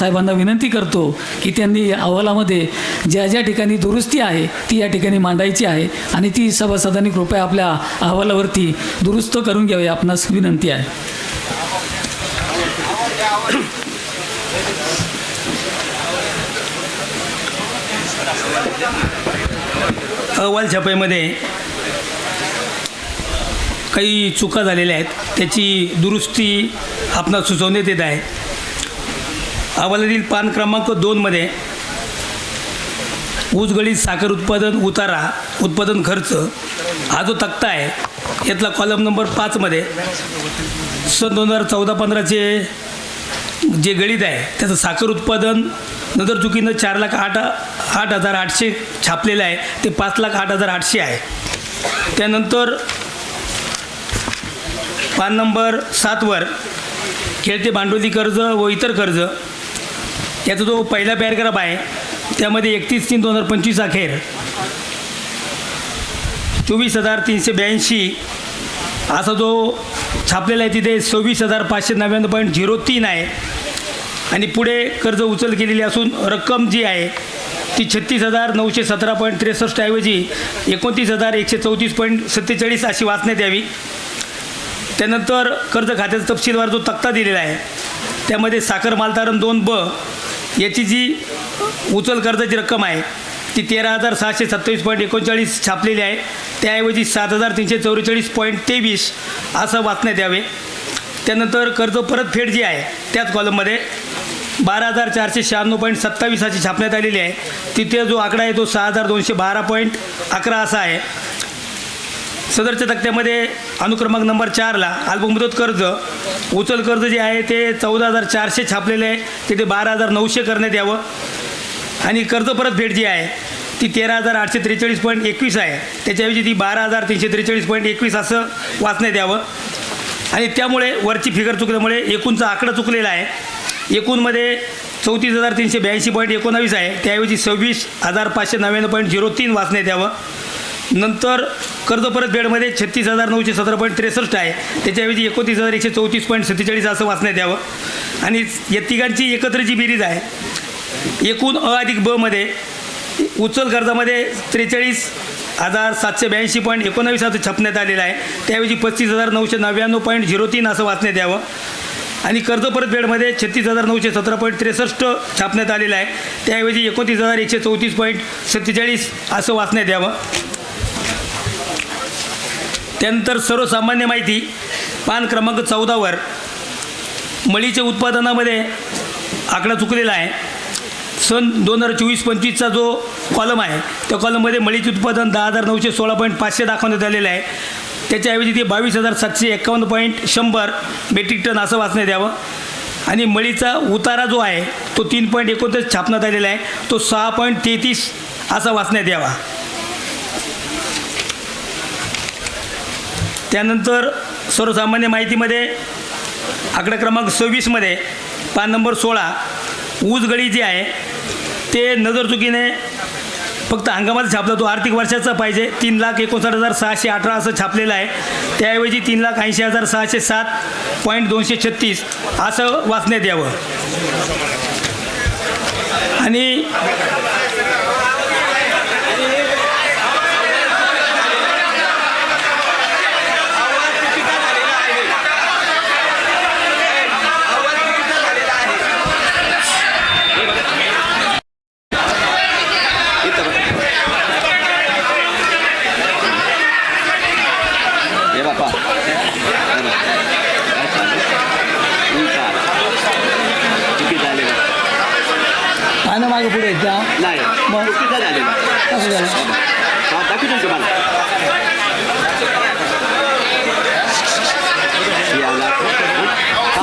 साहेबांना विनंती करतो की त्यांनी अहवालामध्ये ज्या ज्या ठिकाणी दुरुस्ती आहे ती या ठिकाणी मांडायची आहे आणि ती सभासदांनी कृपया आपल्या अहवालावरती दुरुस्त करून घ्यावी आपणास विनंती आहे. अहवाल छपाईमध्ये काही चुका झालेल्या आहेत त्याची दुरुस्ती आपणास सुचवण्यात येत आहे. अहवालातील पान क्रमांक दोनमध्ये ऊसगळीत साखर उत्पादन उतारा उत्पादन खर्च हा जो तक्ता आहे यातला कॉलम नंबर पाचमध्ये सन दोन हजार चौदा पंधराचे जे गणित आहे त्याचं साखर उत्पादन नजर चुकीनं चार लाख आठ आठ हजार आठशे छापलेलं आहे ते पाच लाख आठ हजार आठशे आहे. त्यानंतर पान नंबर सातवर खेळते भांडवली कर्ज व इतर कर्ज याचा जो पहिला पॅरेग्राफ आहे त्यामध्ये एकतीस तीन दोन हजार पंचवीस अखेर. चोवीस हजार तीनशे ब्याऐंशी. असा जो छापलेला आहे तिथे सव्वीस हजार पाचशे नव्याण्णव पॉईंट झिरो तीन आहे. आणि पुढे कर्ज उचल केलेली असून रक्कम जी आहे ती छत्तीस हजार नऊशे सतरा पॉईंट त्रेसष्ट ऐवजी एकोणतीस हजार एकशे चौतीस पॉईंट सत्तेचाळीस अशी वाचण्यात यावी. त्यानंतर कर्ज खात्याचा तपशीलवार जो तक्ता दिलेला आहे त्यामध्ये साखर मालतारण दोन ब याची जी उचल कर्जाची रक्कम आहे ती तेरा हजार सहाशे सत्तावीस पॉईंट एकोणचाळीस छापलेली आहे. त्याऐवजी सात हजार तीनशे चौवेचाळीस पॉईंट तेवीस असं वाचण्यात यावे. त्यानंतर कर्ज परतफेड जी आहे त्याच कॉलममध्ये बारा हजार चारशे शहाण्णव पॉईंट सत्तावीस अशी छापण्यात आलेली आहे. तिथे जो आकडा आहे तो सहा हजार दोनशे बारा पॉईंट अकरा असा आहे. सदरच्या तक्त्यामध्ये अनुक्रमांक नंबर चारला अल्पमुदत कर्ज उचल कर्ज जे आहे ते चौदा हजार चारशे छापलेले आहे. तिथे बारा हजार नऊशे करण्यात यावं. आणि कर्ज परतफेड जी आहे ती तेरा हजार आठशे त्रेचाळीस पॉईंट एकवीस आहे. त्याच्याऐवजी ती बारा हजार तीनशे त्रेचाळीस पॉईंट एकवीस असं वाचण्यात यावं. आणि त्यामुळे वरची फिगर चुकल्यामुळे एकूणचा आकडा चुकलेला आहे. एकूणमध्ये चौतीस हजार तीनशे ब्याऐंशी पॉईंट एकोणावीस आहे. त्याऐवजी सव्वीस हजार पाचशे नव्याण्णव पॉईंट झिरो तीन वाचण्यात यावं. नंतर कर्ज परतफेडमध्ये छत्तीस हजार नऊशे सतरा पॉईंट त्रेसष्ट आहे. त्याच्याऐवजी एकोतीस हजार एकशे चौतीस पॉईंट सत्तेचाळीस असं वाचण्यात यावं. आणि या तिघांची एकत्र जी बेरीज आहे एकूण अ अधिक ब मध्ये उचल कर्जामध्ये त्रेचाळीस हजार सातशे ब्याऐंशी पॉईंट एकोणावीस असं छापण्यात आलेलं आहे. त्याऐवजी पस्तीस हजार नऊशे नव्याण्णव पॉईंट झिरो तीन असं वाचण्यात यावं. आणि कर्ज परतफेडमध्ये छत्तीस हजार नऊशे सतरा पॉईंट त्रेसष्ट छापण्यात आलेलं आहे. त्याऐवजी एकोणतीस हजार एकशे चौतीस पॉईंट सत्तेचाळीस असं वाचण्यात यावं. त्यानंतर सर्वसामान्य माहिती पान क्रमांक चौदावर मळीच्या उत्पादनामध्ये आकडा चुकलेला आहे. सन दोन हजार चोवीस पंचवीसचा जो कॉलम आहे त्या कॉलममध्ये मळीचे उत्पादन दहा हजार नऊशे सोळा पॉईंट पाचशे दाखवण्यात आलेलं आहे. त्याच्याऐवजी ते बावीस हजार सातशे एकावन्न पॉईंट शंभर मेट्रिक टन असं वाचण्यात यावं. आणि मळीचा उतारा जो आहे तो तीन पॉईंट एकोणतीस छापण्यात आलेला आहे. तो सहा पॉईंट तेहतीस असा वाचण्यात यावा. त्यानंतर सर्वसामान्य माहितीमध्ये आकडा क्रमांक सव्वीसमध्ये पान नंबर सोळा ऊसगळी जी आहे ते नजर चुकीने फक्त हंगामात छापला. तो आर्थिक वर्षाचा पाहिजे. तीन लाख एकोणसाठ हजार सहाशे अठरा असं छापलेलं आहे. त्याऐवजी तीन लाख ऐंशी हजार सहाशे सात पॉईंट दोनशे छत्तीस असं वाचण्यात यावं. आणि हे बापा काय चालू उलटा आला चुकी झालेला काय ना मागे पुढे त्या नाही मग? चुकीचा झालेला कसं झालं हा, दाखवतो तुम्हाला हे आला.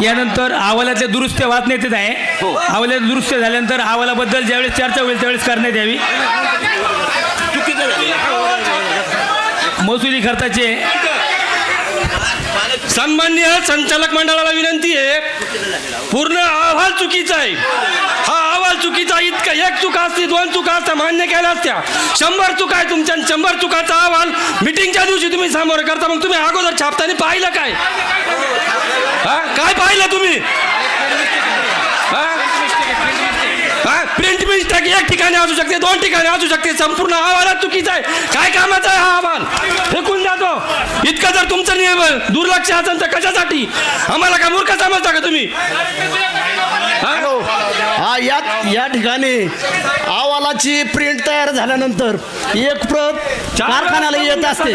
यानंतर अहवालातल्या दुरुस्त्या वाचण्यात येत आहे. हो. अहवालात दुरुस्त्या झाल्यानंतर अहवालाबद्दल ज्यावेळेस चर्चा होईल त्यावेळेस करण्यात यावी. चुकीचं झालेलं महसुली खर्चाचे सन्मान्य संचालक मंडळाला विनंती आहे. पूर्ण अहवाल चुकीचा आहे. हा अहवाल चुकीचा इतका एक चुका असते दोन चुका असत्या मान्य केल्या असत्या. शंभर चुका आहे तुमच्या आणि शंभर चुकाचा अहवाल मिटिंगच्या दिवशी तुम्ही समोर करता. मग तुम्ही अगोदर छापताना पाहिलं काय? हा? काय पाहिलं तुम्ही हा प्रिंट मिस्टेक एक ठिकाणी असू शकते दोन ठिकाणी असू शकते. संपूर्ण अहवालात चुकीचा आहे. काय कामाचा आहे हा अहवाल? फेकून जातो. इतकं जर तुमचं नियम दुर्लक्ष असेल तर कशासाठी? आम्हाला काय मूर्ख समजता का तुम्ही? हा? हॅलो. हा या या ठिकाणी अहवालाची प्रिंट तयार झाल्यानंतर एक प्रत चार कारखान्याला येत असते.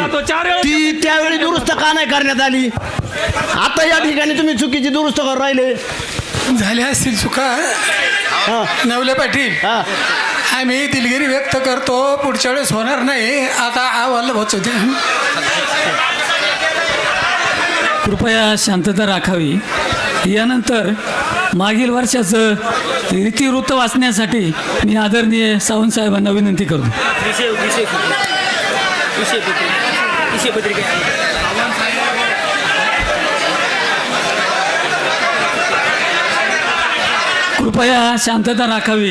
ती त्यावेळी दुरुस्त का नाही करण्यात आली? आता या ठिकाणी तुम्ही चुकीची दुरुस्त करून राहिले. झाल्या असतील चुका. नवले पाटील. हा. आम्ही दिलगिरी व्यक्त करतो. पुढच्या वेळेस होणार नाही. आता अहवाल होत होते कृपया शांतता राखावी. यानंतर मागील वर्षाचं रीतिवृत्त वाचण्यासाठी मी आदरणीय सावंत साहेबांना विनंती करतो. कृपया शांतता राखावी.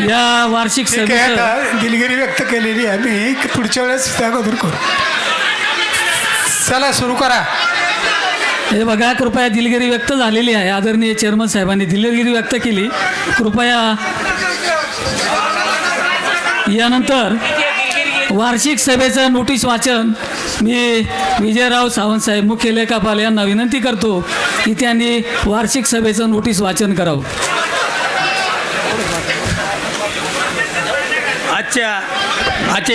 या वार्षिक आता दिलगिरी व्यक्त केलेली आहे. मी पुढच्या वेळेस त्या अगोदर करू. चला सुरू करा. हे बघा कृपया दिलगिरी व्यक्त झालेली आहे. आदरणीय चेअरमन साहेबांनी दिलगिरी व्यक्त केली. कृपया यानंतर वार्षिक सभेचं नोटीस वाचन मी विजयराव सावंतसाहेब मुख्य लेखापाल यांना विनंती करतो की त्यांनी वार्षिक सभेचं नोटीस वाचन करावं. आजच्या